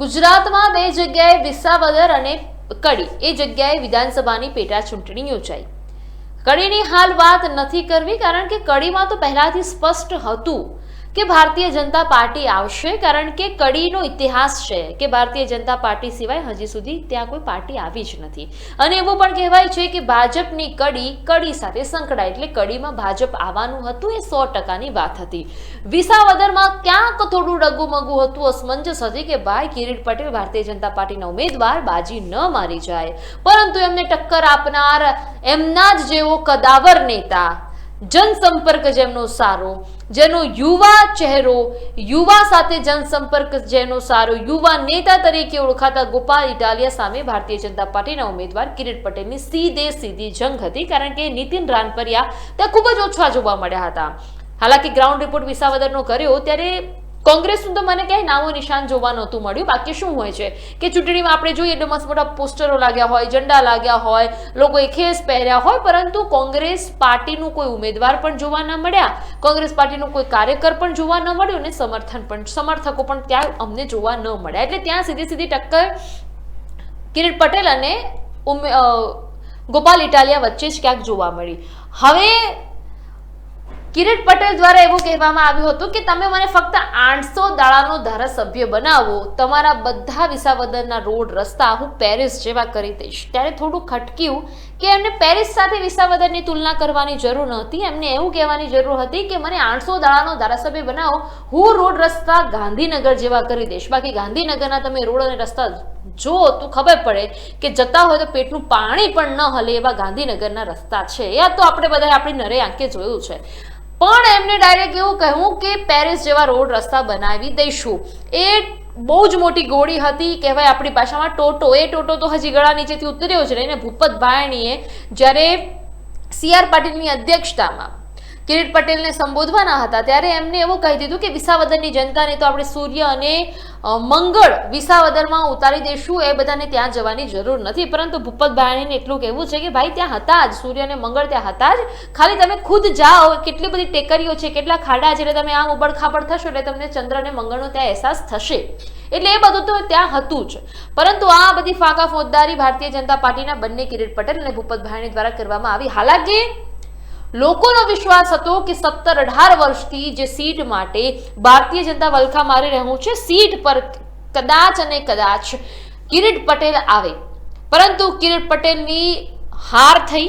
ગુજરાતમાં બે જગ્યાએ વિસાવદર અને કડી, એ જગ્યાએ વિધાનસભાની પેટા ચૂંટણી યોજાઈ. કડીની હાલ વાત નથી કરવી, કારણ કે કડીમાં તો પહેલાથી સ્પષ્ટ હતું કે ભારતીય જનતા પાર્ટી આવશે, કારણ કે કડીનો ઇતિહાસ છે કે ભારતીય જનતા પાર્ટી સિવાય હજી સુધી ત્યાં કોઈ પાર્ટી આવી જ નથી. અને એવું પણ કહેવાય છે કે ભાજપની કડી કડી સાથે સંકળાય, એટલે કડીમાં ભાજપ આવવાનું હતું એ સો ટકાની વાત હતી. વિસાવદરમાં ક્યાંક થોડું ડગુમગુ હતું, અસમંજસ હતી કે ભાઈ કિરીટ પટેલ ભારતીય જનતા પાર્ટીના ઉમેદવાર, બાજી ન મારી જાય. પરંતુ એમને ટક્કર આપનાર એમના જ જેવો કદાવર નેતા, જનસંપર્ક જેમનો સારો જેનો યુવા ચહેરો, યુવા સાથે જનસંપર્ક જેનો સારો યુવા નેતા તરીકે ઓળખાતા ગોપાલ ઇટાલિયા સામે ભારતીય જનતા પાર્ટીના ઉમેદવાર કિરીટ પટેલની સીધે સીધી જંગ હતી કારણ કે નીતિન રાનપરિયા ત્યાં ખૂબ જ ઓછા જોવા મળ્યા હતા. હાલાકી ગ્રાઉન્ડ રિપોર્ટ વિસાવદરનો કર્યો ત્યારે કોંગ્રેસનું તો મને ક્યાંય નામો નિશાન જોવા નહોતું મળ્યું. બાકી શું હોય છે? કે ચૂંટણીમાં આપણે જોઈએ એટલે મસ્ત મોટા પોસ્ટરો લાગ્યા હોય, ઝંડા લાગ્યા હોય, લોકોએ ખેસ પહેર્યા હોય, પરંતુ કોંગ્રેસ પાર્ટીનું કોઈ ઉમેદવાર પણ જોવા ન મળ્યા. કોંગ્રેસ પાર્ટીનું કોઈ કાર્યકર પણ જોવા ન મળ્યું અને સમર્થન પણ, સમર્થકો પણ ત્યાં અમને જોવા ન મળ્યા. એટલે ત્યાં સીધી સીધી ટક્કર કિરીટ પટેલ અને ગોપાલ ઇટાલિયા વચ્ચે જ ક્યાંક જોવા મળી. હવે કિરીટ પટેલ દ્વારા એવું કહેવામાં આવ્યું હતું કે તમે મને ફક્ત આઠસો દાડાનો ધારાસભ્ય બનાવો. તમારા બધા વિસાવદરના રોડ, રસ્તા હું પેરિસ જેવા કરી દઈશ. ત્યારે થોડું ખટક્યું કે એમને પેરિસ સાથે વિસાવદરની તુલના કરવાની જરૂર નહોતી. એમને એવું કહેવાની જરૂર હતી કે મને આઠસો દાડાનો ધારાસભ્ય બનાવો. હું રોડ, રસ્તા ગાંધીનગર જેવા કરી દઈશ. બાકી ગાંધીનગરના તમે રોડ અને રસ્તા જો, તો ખબર પડે કે જતા હોય તો પેટનું પાણી પણ ન હલે એવા ગાંધીનગરના રસ્તા છે. યા તો આપણે બધા આપણી નરે આંખે જોયું છે. પણ એમને ડાયરેક્ટ એવું કહ્યું કે પેરિસ જેવા રોડ રસ્તા બનાવી દઈશું. એ બહુ જ મોટી ગોળી હતી કહેવાય આપણી ભાષામાં ટોટો. એ ટોટો તો હજી ગળા નીચેથી ઉતર્યો છે ને ભૂપત ભાયણીએ જ્યારે સી આર પાટીલની અધ્યક્ષતામાં કિરીટ પટેલને સંબોધવાના હતા, ત્યારે એમને એવું કહી દીધું કે વિસાવદરની જનતાને તો આપણે સૂર્ય અને મંગળ વિસાવદરમાં ઉતારી દઈશું એ બધાને ત્યાં જવાની જરૂર નથી. પરંતુ ભૂપત ભાયાણીને એટલું કહેવું છે કે ભાઈ, ત્યાં હતા જ, સૂર્ય અને મંગળ ત્યાં હતા જ. ખાલી તમે ખુદ જાઓ, કેટલી બધી ટેકરીઓ છે, કેટલા ખાડા છે, એટલે તમે આમ ઉબડખાબડ થશો, એટલે તમને ચંદ્ર અને મંગળનો ત્યાં અહેસાસ થશે. એટલે એ બધું તો ત્યાં હતું જ. પરંતુ આ બધી ફાંકા ફોજદારી ભારતીય જનતા પાર્ટીના બંને કિરીટ પટેલ અને ભૂપત ભાયાણી દ્વારા કરવામાં આવી. હાલાકી? લોકોનો વિશ્વાસ હતો કે સત્તર અઢાર વર્ષથી જે સીટ માટે ભારતીય જનતા વલખા મારી રહ્યું છે, સીટ પર કદાચ અને કદાચ કિરીટ પટેલ આવે. પરંતુ કિરીટ પટેલની હાર થઈ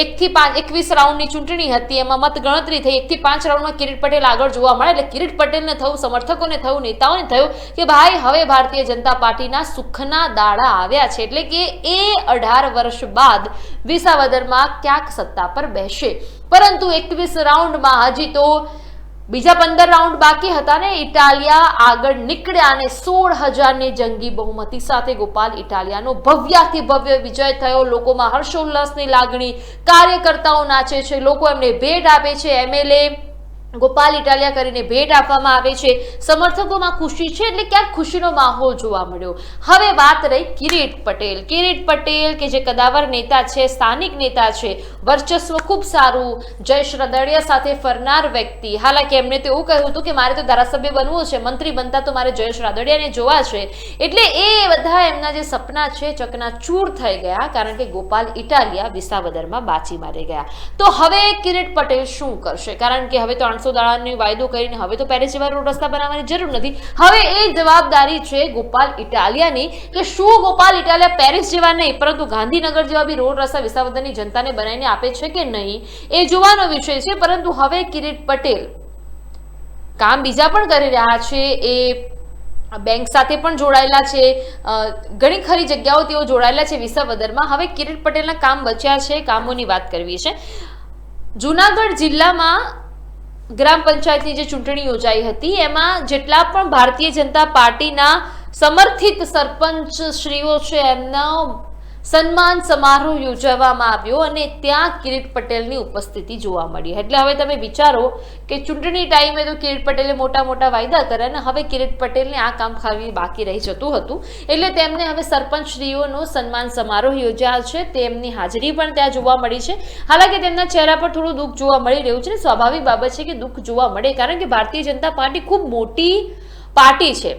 એકથી પાંચ એકવીસ રાઉન્ડની ચૂંટણી હતી. એમાં મત ગણતરી થઈ. એકથી પાંચ રાઉન્ડમાં કિરીટ પટેલ આગળ જોવા મળે એટલે કિરીટ પટેલને થયું, સમર્થકોને થયું, નેતાઓને થયું કે ભાઈ, હવે ભારતીય જનતા પાર્ટીના સુખના દાડા આવ્યા છે. એટલે કે એ અઢાર વર્ષ બાદ વિસાવદરમાં ક્યાંક સત્તા પર બેસે. પરંતુ એકવીસ રાઉન્ડમાં હજી તો બીજા પંદર રાઉન્ડ બાકી હતા ને ઇટાલિયા આગળ નીકળ્યા અને સોળ હજારની જંગી બહુમતી સાથે ગોપાલ ઇટાલિયાનો ભવ્યાથી ભવ્ય વિજય થયો. લોકોમાં હર્ષોલ્લાસની લાગણી, કાર્યકર્તાઓ નાચે છે, લોકો એમને ભેટ આપે છે. એમએલએ ગોપાલ ઇટાલિયા કરીને ભેટ આપવામાં આવે છે. સમર્થકોમાં ખુશી છે એટલે ક્યાંક ખુશીનો માહોલ જોવા મળ્યો. હવે વાત રહી કિરીટ પટેલ. કિરીટ પટેલ કે જે કદાવર નેતા છે, સ્થાનિક નેતા છે, વર્ચસ્વ ખૂબ સારું. જયેશ રદડિયા સાથે ફરનાર વ્યક્તિ. હાલાકી એમને તો એવું કહ્યું હતું કે મારે તો ધારાસભ્ય બનવું છે, મંત્રી બનતા તો મારે જયેશ રાદડિયાને જોવા છે. એટલે એ બધા એમના જે સપના છે ચકનાચૂર થઈ ગયા કારણ કે ગોપાલ ઇટાલિયા વિસાવદરમાં બાચી મારી ગયા. તો હવે કિરીટ પટેલ શું કરશે? કારણ કે હવે તો આઠસો દાડાની વાયદો કરીને હવે તો પેરિસ જેવા રોડ રસ્તા બનાવવાની જરૂર નથી. હવે એ જવાબદારી છે ગોપાલ ઇટાલિયાની કે શું ગોપાલ ઇટાલિયા પેરિસ જેવા નહીં, પરંતુ ગાંધીનગર જેવા બી રોડ રસ્તા વિસાવદરની જનતાને બનાવીને આપે છે કે નહીં, એ જોવાનો વિષય છે. પરંતુ હવે કિરીટ પટેલ કામ બીજા પણ કરી રહ્યા છે, એ બેંક સાથે પણ જોડાયેલા છે ઘણી ખરી જગ્યાઓ તેઓ જોડાયેલા છે વિસાવદરમાં. હવે કિરીટ પટેલના કામ બચ્યા છે, કામોની વાત કરવી છે. જુનાગઢ જિલ્લામાં ગ્રામ પંચાયતની જે ચૂંટણી યોજાઈ હતી, એમાં જેટલા પણ ભારતીય જનતા પાર્ટીના સમર્થિત સરપંચ શ્રીઓ છે, એમનો સન્માન સમારોહ યોજવામાં આવ્યો અને ત્યાં કિરીટ પટેલની ઉપસ્થિતિ જોવા મળી. એટલે હવે તમે વિચારો કે ચૂંટણી ટાઈમે તો કિરીટ પટેલે મોટા મોટા વાયદા કર્યા અને હવે કિરીટ પટેલને આ કામ ખાવી બાકી રહી જતું હતું. એટલે તેમને હવે સરપંચ શ્રીઓનો સન્માન સમારોહ યોજાયો છે. તેમની હાજરી પણ ત્યાં જોવા મળી છે. હાલાકી તેમના ચહેરા પર થોડું દુઃખ જોવા મળી રહ્યું છે. સ્વાભાવિક બાબત છે કે દુઃખ જોવા મળે કારણ કે ભારતીય જનતા પાર્ટી ખૂબ મોટી પાર્ટી છે.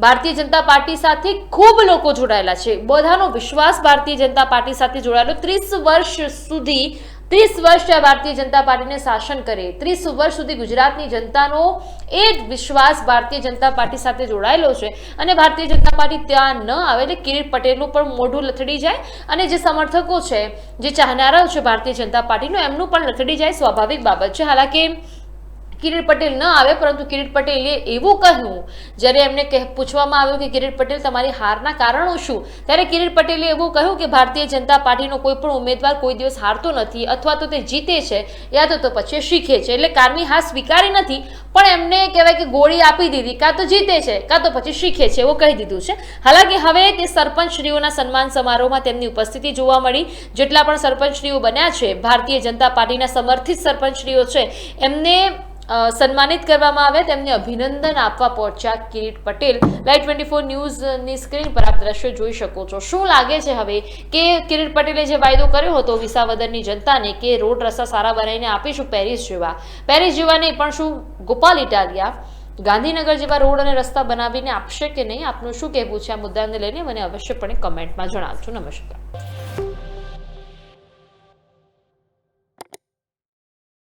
ભારતીય જનતા પાર્ટી સાથે ખૂબ લોકો જોડાયેલા છે. બધાનો વિશ્વાસ ભારતીય જનતા પાર્ટી સાથે જોડાયેલો. ત્રીસ વર્ષ સુધી, ત્રીસ વર્ષ ભારતીય જનતા પાર્ટીને શાસન કરે. ત્રીસ વર્ષ સુધી ગુજરાતની જનતાનો એ જ વિશ્વાસ ભારતીય જનતા પાર્ટી સાથે જોડાયેલો છે. અને ભારતીય જનતા પાર્ટી ત્યાં ન આવે એટલે કિરીટ પટેલનું પણ મોઢું લથડી જાય અને જે સમર્થકો છે, જે ચાહનારાઓ છે ભારતીય જનતા પાર્ટીનું, એમનું પણ લથડી જાય સ્વાભાવિક બાબત છે. હાલાકી કિરીટ પટેલ ન આવે, પરંતુ કિરીટ પટેલે એવું કહ્યું, જ્યારે એમને પૂછવામાં આવ્યું કે કિરીટ પટેલ તમારી હારના કારણો શું? ત્યારે કિરીટ પટેલે એવું કહ્યું કે ભારતીય જનતા પાર્ટીનો કોઈ પણ ઉમેદવાર કોઈ દિવસ હારતો નથી, અથવા તો તે જીતે છે, યા તો તો પછી શીખે છે, એટલે કારમી હાર સ્વીકારી નથી, પણ એમને કહેવાય કે ગોળી આપી દીધી, કાં તો જીતે છે, કાં તો પછી શીખે છે, એવું કહી દીધું છે. હાલાકી હવે તે સરપંચશ્રીઓના સન્માન સમારોહમાં તેમની ઉપસ્થિતિ જોવા મળી. જેટલા પણ સરપંચશ્રીઓ બન્યા છે, ભારતીય જનતા પાર્ટીના સમર્થિત સરપંચશ્રીઓ છે, એમને સન્માનિત કરવામાં આવ્યા. તેમને અભિનંદન આપવા પહોંચ્યા Kirit Patel. Live twenty four ન્યૂઝની સ્ક્રીન પર આપ દ્રશ્યો જોઈ શકો છો. શું લાગે છે હવે કે કિરીટ પટેલે જે વાયદો કર્યો હતો વિસાવદરની જનતાને કે રોડ રસ્તા સારા બનાવીને આપીશું પેરિસ જેવા? પેરિસ જેવા નહીં પણ શું ગોપાલ ઇટાલિયા ગાંધીનગર જેવા રોડ અને રસ્તા બનાવીને આપશે કે નહીં? આપનું શું કહેવું છે? આ મુદ્દાને લઈને મને અવશ્યપણે કમેન્ટમાં જણાવજો. નમસ્કાર.